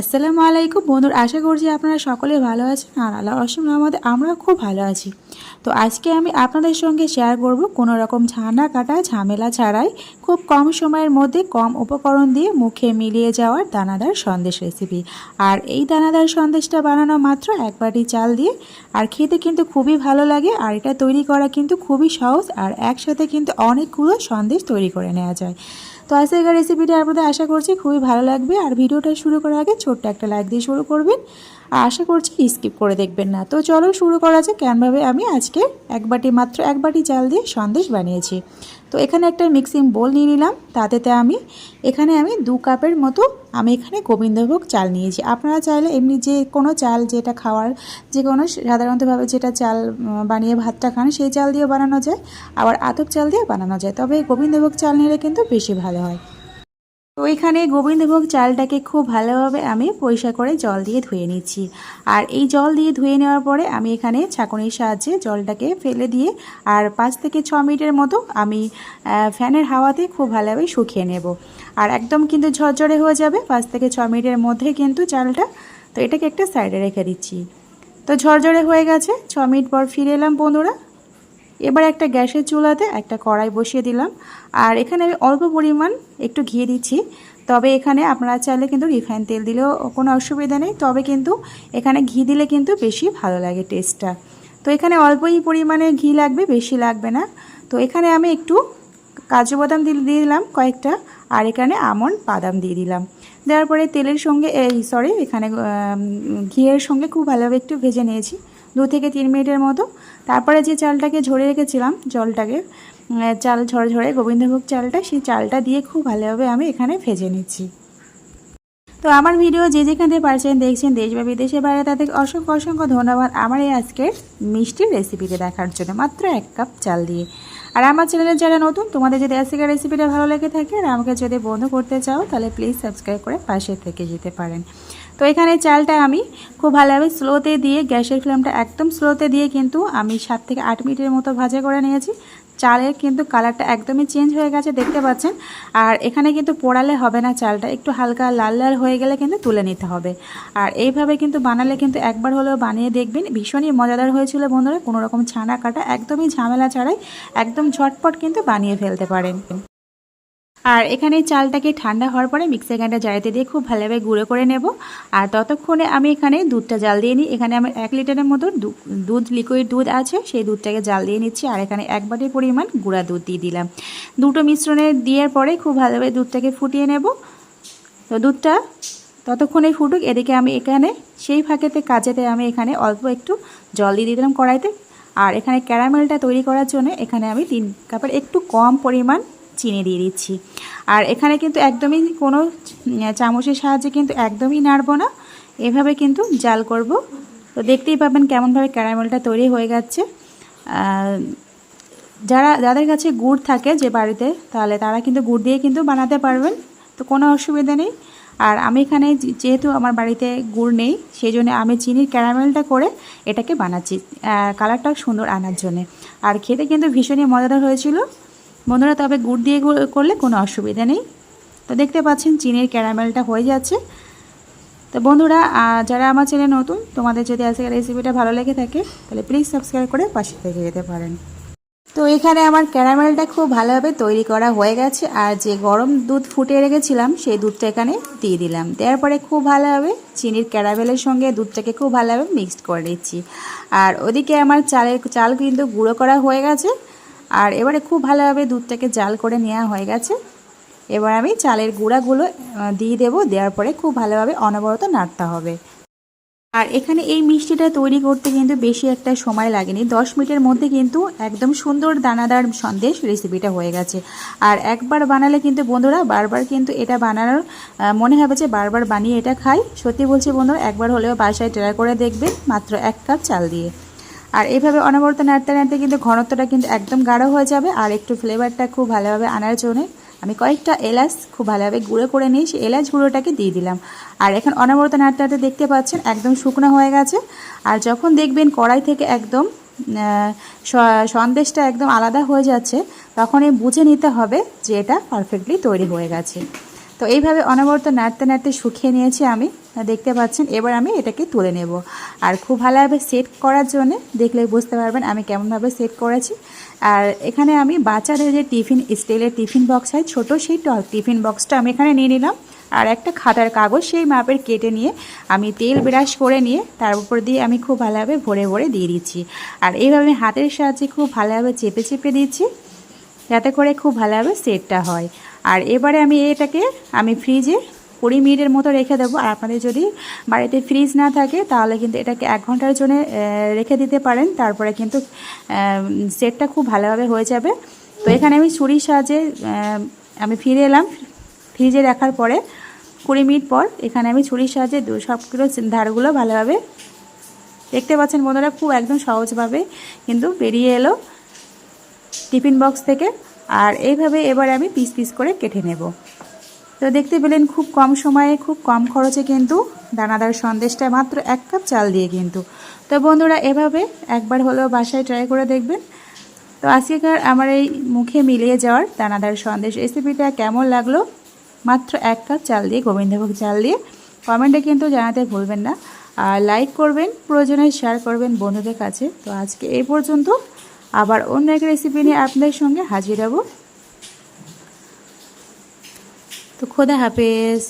আসসালামু আলাইকুম বন্ধুর, আশা করছি আপনারা সকলে ভালো আছেন আর আল্লাহ অসম রহমতে আমরা খুব ভালো আছি। তো আজকে আমি আপনাদের সঙ্গে শেয়ার করব কোনো রকম ছানা কাটা, ঝামেলা ছাড়াই খুব কম সময়ের মধ্যে কম উপকরণ দিয়ে মুখে মিলিয়ে যাওয়ার দানাদার সন্দেশ রেসিপি আর এই দানাদার সন্দেশটা বানানো মাত্র এক বাটি চাল দিয়ে, আর খেতে কিন্তু খুবই ভালো লাগে, আর এটা তৈরি করা কিন্তু খুবই সহজ, আর একসাথে কিন্তু অনেকগুলো সন্দেশ তৈরি করে নেওয়া যায়। তো আজকের রেসিপিটা আপনাদের আশা করছি খুবই ভালো লাগবে, আর ভিডিওটা শুরু করার আগে ছোট্ট একটা লাইক দিয়ে শুরু করবেন। আশা করছি স্কিপ করে দেখবেন না। তো চলো শুরু করা যাক কেমনভাবে আমি আজকে এক বাটি মাত্র এক বাটি চাল দিয়ে সন্দেশ বানিয়েছি। তো এখানে একটা মিক্সিং বোল নিয়ে নিলাম। তাতেতে আমি, এখানে আমি দু কাপের মতো আমি এখানে গোবিন্দভোগ চাল নিয়েছি। আপনারা চাইলে এমনি যে কোনো চাল যেটা খাওয়ার, যে কোনো সাধারণতভাবে যেটা চাল বানিয়ে ভাতটা খান, সেই চাল দিয়ে বানানো যায়। আবার আতপ চাল দিয়ে বানানো যায়। তবে গোবিন্দভোগ চাল নিলে কিন্তু বেশি ভালো হয়। তো এখানে গোবিন্দভোগ চালটাকে খুব ভালোভাবে আমি পরিষ্কার করে জল দিয়ে ধুয়ে নিচ্ছি। আর এই জল দিয়ে ধুয়ে নেওয়ার পরে আমি এখানে ছাঁকনির সাহায্যে জলটাকে ফেলে দিয়ে আর পাঁচ থেকে ছ মিনিটের মতো আমি ফ্যানের হাওয়াতে খুব ভালোভাবে শুকিয়ে নেব। আর একদম কিন্তু ঝরঝরে হয়ে যাবে, পাঁচ থেকে ছ মিনিটের মধ্যে কিন্তু চালটা, তো এটাকে একটা সাইডে রেখে দিচ্ছি। তো ঝরঝরে হয়ে গেছে, ছ মিনিট পর ফিরে এলাম বন্ধুরা। এবার একটা গ্যাসের চুলাতে একটা কড়াই বসিয়ে দিলাম। আর এখানে আমি অল্প পরিমাণ একটু ঘি দিচ্ছি। তবে এখানে আপনারা চাইলে কিন্তু রিফাইন তেল দিলেও কোনো অসুবিধা নেই। তবে কিন্তু এখানে ঘি দিলে কিন্তু বেশি ভালো লাগে টেস্টটা। তো এখানে অল্পই পরিমাণে ঘি লাগবে, বেশি লাগবে না। তো এখানে আমি একটু কাজু বাদাম দিয়ে দিলাম কয়েকটা। আর এখানে আমন্ড বাদাম দিয়ে দিলাম। দেওয়ার পরে তেলের সঙ্গে, এই সরি এখানে ঘিয়ের সঙ্গে খুব ভালোভাবে একটু ভেজে নিয়েছি। দু থেকে তিন মিনিটের মতো। তারপরে যে চালটাকে ঝরে রেখেছিলাম, জলটাকে চাল ঝরে ঝরে গোবিন্দভোগ চালটা, সেই চালটা দিয়ে খুব ভালোভাবে আমি এখানে ভেজে নিচ্ছি। তো আমার ভিডিও যে যেখান থেকে পারছেন, দেখছেন, দেশ বা বিদেশে বাইরে তাদের অসংখ্য অসংখ্য ধন্যবাদ আমার এই আজকের মিষ্টির রেসিপিটা দেখার জন্য। মাত্র এক কাপ চাল দিয়ে। আর আমার চ্যানেলে যারা নতুন, তোমাদের যদি আজকের রেসিপিটা ভালো লেগে থাকে, আর আমাকে যদি বন্ধ করতে চাও, তাহলে প্লিজ সাবস্ক্রাইব করে পাশে থেকে যেতে পারেন। তো এখানে চালটা আমি খুব ভালোভাবে স্লোতে দিয়ে, গ্যাসের ফ্লেমটা একদম স্লোতে দিয়ে কিন্তু আমি সাত থেকে আট মিনিটের মতো ভাজা করে নিয়েছি। চালের কিন্তু কালারটা একদমই চেঞ্জ হয়ে গেছে, দেখতে পাচ্ছেন। আর এখানে কিন্তু পোড়ালে হবে না চালটা, একটু হালকা লাল লাল হয়ে গেলে কিন্তু তুলে নিতে হবে। আর এইভাবে কিন্তু বানালে কিন্তু একবার হলেও বানিয়ে দেখবেন, ভীষণই মজাদার হয়েছিল বন্ধুরা। কোনো রকম ছানা কাটা, একদমই ঝামেলা ছাড়াই একদম ঝটপট কিন্তু বানিয়ে ফেলতে পারেন। আর এখানে চালটাকে ঠান্ডা হওয়ার পরে মিক্সার গ্রাইন্ডার জারিতে দিয়ে খুব ভালোভাবে গুঁড়ো করে নেব। আর ততক্ষণে আমি এখানে দুধটা জাল দিয়ে নিই। এখানে আমার এক লিটারের মতো দুধ লিকুইড দুধ আছে, সেই দুধটাকে জাল দিয়ে নিচ্ছি। আর এখানে এক বাটির পরিমাণ গুঁড়া দুধ দিয়ে দিলাম। দুটো মিশ্রণে দেওয়ার পরে খুব ভালোভাবে দুধটাকে ফুটিয়ে নেব। তো দুধটা ততক্ষণে ফুটুক। এদিকে আমি এখানে সেই ফাঁকেতে কাজেতে আমি এখানে অল্প একটু জল দিয়ে দিলাম কড়াইতে। আর এখানে ক্যারামেলটা তৈরি করার জন্য এখানে আমি তিন কাপের একটু কম পরিমাণ চিনি দিয়ে দিচ্ছি। আর এখানে কিন্তু একদমই কোনো চামচের সাহায্যে কিন্তু একদমই নাড়বো না। এভাবে কিন্তু জাল করব। তো দেখতেই পাবেন কেমনভাবে ক্যারামেলটা তৈরি হয়ে যাচ্ছে যারা, যাদের কাছে গুড় থাকে যে বাড়িতে, তাহলে তারা কিন্তু গুড় দিয়ে কিন্তু বানাতে পারবেন। তো কোনো অসুবিধা নেই। আর আমি এখানে যেহেতু আমার বাড়িতে গুড় নেই, সেই জন্য আমি চিনির ক্যারামেলটা করে এটাকে বানাচ্ছি কালারটাও সুন্দর আনার জন্যে। আর খেতে কিন্তু ভীষণই মজাদার হয়েছিল। বন্ধুরা, তবে গুড় দিয়ে করলে কোনো অসুবিধা নেই। তো দেখতে পাচ্ছেন, চিনির ক্যারামেলটা হয়ে যাচ্ছে। তো বন্ধুরা যারা আমার চ্যানেল নতুন, তোমাদের যদি আজকের রেসিপিটা ভালো লেগে থাকে, তাহলে প্লিজ সাবস্ক্রাইব করে পাশে থেকে যেতে পারেন। তো এখানে আমার ক্যারামেলটা খুব ভালোভাবে তৈরি করা হয়ে গেছে, আর যে গরম দুধ ফুটিয়ে রেখেছিলাম, সেই দুধটা এখানে দিয়ে দিলাম। দেওয়ার পরে খুব ভালোভাবে চিনির ক্যারামেলের সঙ্গে দুধটাকে খুব ভালোভাবে মিক্সড করে দিচ্ছি আর ওদিকে আমার চালের, চাল কিন্তু গুঁড়ো করা হয়ে গেছে। আর এবারে খুব ভালোভাবে দুধটাকে জাল করে নেওয়া হয়ে গেছে। এবার আমি চালের গুঁড়াগুলো দিয়ে দেবো, দেওয়ার পরে খুব ভালোভাবে অনবরত নাড়তে হবে। আর এখানে এই মিষ্টিটা তৈরি করতে কিন্তু বেশি একটা সময় লাগেনি। দশ মিনিটের মধ্যে কিন্তু একদম সুন্দর দানাদার সন্দেশ রেসিপিটা হয়ে গেছে। আর একবার বানালে কিন্তু বন্ধুরা, বারবার কিন্তু এটা বানানোর মনে হবে যে বারবার বানিয়ে এটা খাই। সত্যি বলছি বন্ধুরা, একবার হলেও বাসায় ট্রাই করে দেখবেন, মাত্র এক কাপ চাল দিয়ে। আর এইভাবে অনবরত নাড়তে নাড়তে কিন্তু ঘনত্বটা কিন্তু একদম গাঢ় হয়ে যাবে আর একটু ফ্লেভারটা খুব ভালোভাবে আনার জন্যে আমি কয়েকটা এলাচ খুব ভালোভাবে গুঁড়ো করে নিয়ে সেই এলাচ গুঁড়োটাকে দিয়ে দিলাম। আর এখন অনবরত নাড়তে নাড়তে দেখতে পাচ্ছেন একদম শুকনো হয়ে গেছে। আর যখন দেখবেন কড়াই থেকে একদম সন্দেশটা একদম আলাদা হয়ে যাচ্ছে, তখনই বুঝে নিতে হবে যে এটা পারফেক্টলি তৈরি হয়ে গেছে। তো এইভাবে অনবরত নাড়তে নাড়তে শুকিয়ে নিয়েছি আমি। দেখতে পাচ্ছেন, এবার আমি এটাকে তুলে নেব। আর খুব ভালোভাবে সেট করার জন্য দেখলে বুঝতে পারবেন আমি কেমনভাবে সেট করেছি। আর এখানে আমি বাচ্চাদের যে টিফিন, স্টিলের টিফিন বক্স হয়, ছোটো সেই টিফিন বক্সটা আমি এখানে নিয়ে নিলাম। আর একটা খাতার কাগজ সেই মাপের কেটে নিয়ে আমি তেল ব্রাশ করে নিয়ে তার উপর দিয়ে আমি খুব ভালোভাবে ভরে ভরে দিয়ে দিচ্ছি। আর এইভাবে হাতের সাহায্যে খুব ভালোভাবে চেপে চেপে দিচ্ছি, যাতে করে খুব ভালোভাবে সেটটা হয়। আর এবারে আমি এটাকে আমি ফ্রিজে কুড়ি মিনিটের মতো রেখে দেবো। আর আপনাদের যদি বাড়িতে ফ্রিজ না থাকে, তাহলে কিন্তু এটাকে এক ঘণ্টার জন্য রেখে দিতে পারেন। তারপরে কিন্তু সেটটা খুব ভালোভাবে হয়ে যাবে। তো এখানে আমি ছুরির সাহায্যে আমি ফিরে এলাম। ফ্রিজে রাখার পরে কুড়ি মিনিট পর এখানে আমি ছুরির সাহায্যে সবগুলো ধারগুলো ভালোভাবে দেখতে পাচ্ছেন বন্ধুরা, খুব একদম সহজভাবে কিন্তু বেরিয়ে এলো টিফিন বক্স থেকে। আর এইভাবে এবার আমি পিস পিস করে কেটে নেব। তো দেখতে পেলেন খুব কম সময়ে, খুব কম খরচে কিন্তু দানাদার সন্দেশটা মাত্র এক কাপ চাল দিয়ে কিন্তু। তো বন্ধুরা, এভাবে একবার হলেও বাসায় ট্রাই করে দেখবেন। তো আজকেকার আমার এই মুখে মিলিয়ে যাওয়ার দানাদার সন্দেশ রেসিপিটা কেমন লাগল? মাত্র এক কাপ চাল দিয়ে, গোবিন্দভোগ চাল দিয়ে কমেন্টে কিন্তু জানাতে ভুলবেন না। আর লাইক করবেন, প্রয়োজনে শেয়ার করবেন বন্ধুদের কাছে। তো আজকে এই পর্যন্ত আবার অন্য এক রেসিপি নিয়ে আপনাদের সঙ্গে হাজির হব। তো খোদা হাফেজ।